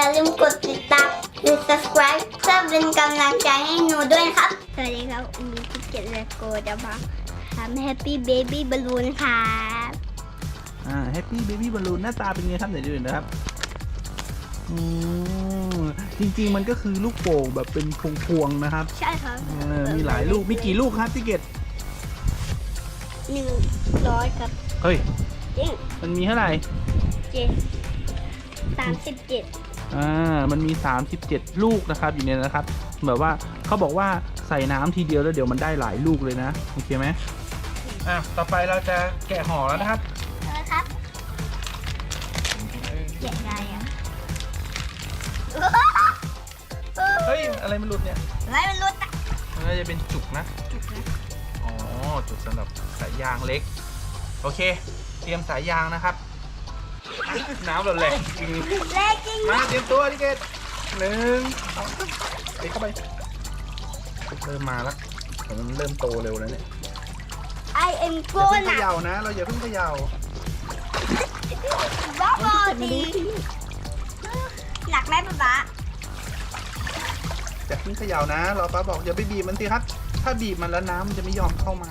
อย่าลืมกดติดตามหรือ subscribe เพื่อเป็นกำลังใจให้หนูด้วยนะครับ สวัสดีครับวันนี้พี่เกดและโกจะมาทำ Happy Baby Balloon ครับอ่าแฮปปี้เบบี้บอลลูนหน้าตาเป็นไงครับเดี๋ยวดูหน่อยนะครับอืมจริงๆมันก็คือลูกโป่งแบบเป็นพวงๆนะครับใช่ครับเออมีหลายลูกมีกี่ลูกครับพี่เกดหนึ่งร้อยครับเฮ้ย จริงมันมีเท่าไหร่เจ็ดสามสิบเจ็ด อ่ามันมี 37 ลูกนะครับอยู่ในนั้นนะครับแบบว่าเขาบอกว่าใส่น้ำทีเดียวแล้วเดี๋ยวมันได้หลายลูกเลยนะโอเคไหมอะต่อไปเราจะแกะห่อแล้วนะครับนะครับเจ็ดไรอะเฮ้ยอะไรมันหลุดเนี่ยไม่มันรุดอะมันน่าจะเป็นจุกนะอ๋อจุดสำหรับสายยางเล็ก โอเค เตรียมสายยางนะครับ น้ำหล่นแหลกจริงแรงจริงมาเตรียมตัวดิเกตหนึ่งสองไปเข้าไปเริ่มมาแล้วแต่มันเริ่มโตเร็วแล้วเนี่ยไอเอ็มโกอย่าเพิ่งเขน่ะย่านะ เราอย่าเพิ่งเขย่าบ้าบอดีหนักไหมป๊าป๊าอย่าเพิ่งเขย่านะรอป้าบอกอย่าไปบีบมันสิครับ ถ้าบีบมันแล้วน้ำมันจะไม่ยอมเข้ามา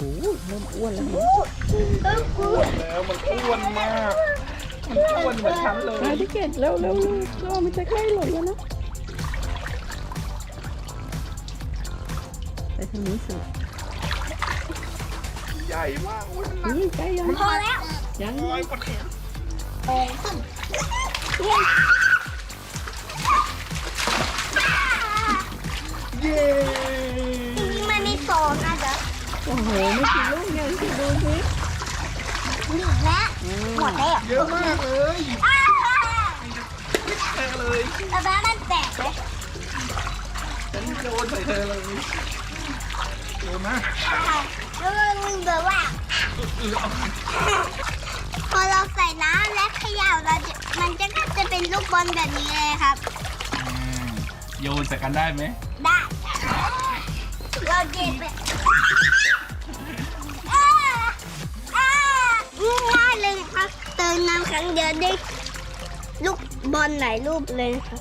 โอ้โหเริ่มอ้วนแล้วเออกูอ้วนแล้วมันอ้วนมากมันอ้วนเหมือนฉันเลยมาที่เกตเร็วเร็วเร็วรอมันจะใกล้หล่นแล้วนะไปทางนี้สิใหญ่มากอุ้ยมันหนักนี่ใกล้ยังพอแล้วยังโอ้ยปวดแขนโอ้ขึ้นเย้ โอ้โหไม่กี่ลูกเนี่ยสิดูสิหนึ่งและหมดแล้วเยอะมากเลยแค่เลยป๊าป๊ามันแตกไหมฉันโยนใส่เธอเลยเร็วมากแล้วมันแบบว่าพอเราใส่น้ำและเขย่าเราจะมันจะก็จะเป็นลูกบอลแบบนี้เลยครับโยนใส่กันได้ไหมได้ รั้งเดียวได้ลูกบอลหลายรูปเลยครับ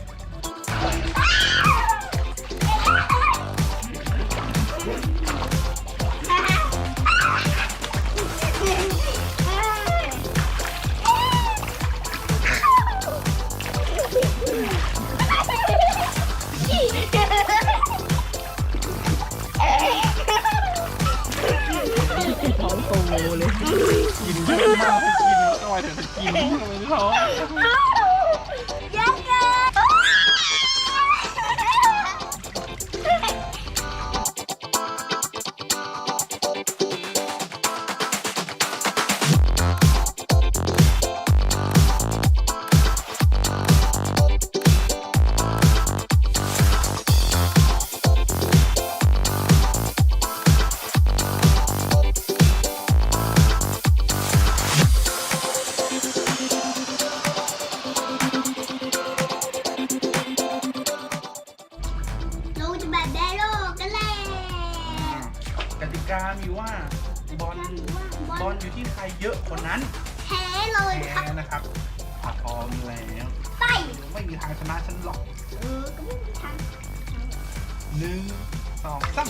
กินทำไมท้องยัง กติกามีว่าบอลบอลอยู่ที่ใครเยอะคนนั้นแพ้เลยครับแพ้นะครับอะพร้อมแล้วไปไม่มีทางชนะฉันหรอกเออก็ไม่มีทางหนึ่งสองสาม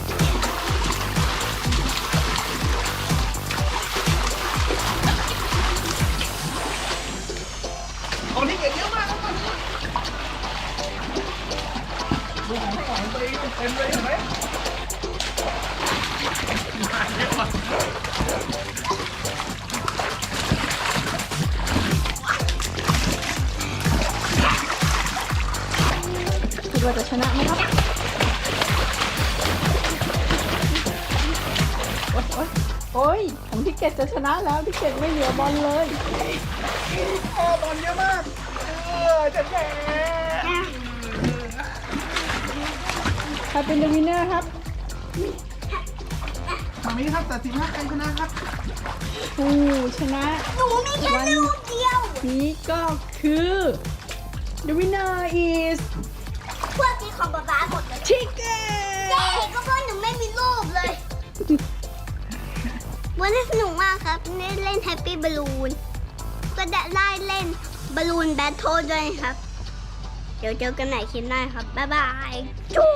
คนที่เก่งเยอะมากครับตอนนี้ดูของของตัวเองเต็มเลยเห็นไหม คิดว่าจะชนะไหมครับโอ๊ยโอ๊ยโอ๊ยของที่เกตจะชนะแล้วที่เกตไม่เหลือบอลเลยโอ้บอลเยอะมากเออจะแพ้ใครเป็นเดวินเนอร์ครับมามีครับตัดสินว่าใครชนะครับผู้ชนะหนูมีแค่ลูกเดียวนี้ก็คือ The winner is พวกที่ของป๊าป๊าหมดเลย Chicken เจ๊ก็เพราะหนูไม่มีรูปเลย วันนี้สนุกมากครับได้เล่นแฮปปี้บอลลูน ก็ได้เล่นบอลลูนแบทเทิลด้วยนะครับ เดี๋ยวเจอกันใหม่คลิปหน้าครับ บ๊ายบายจู๊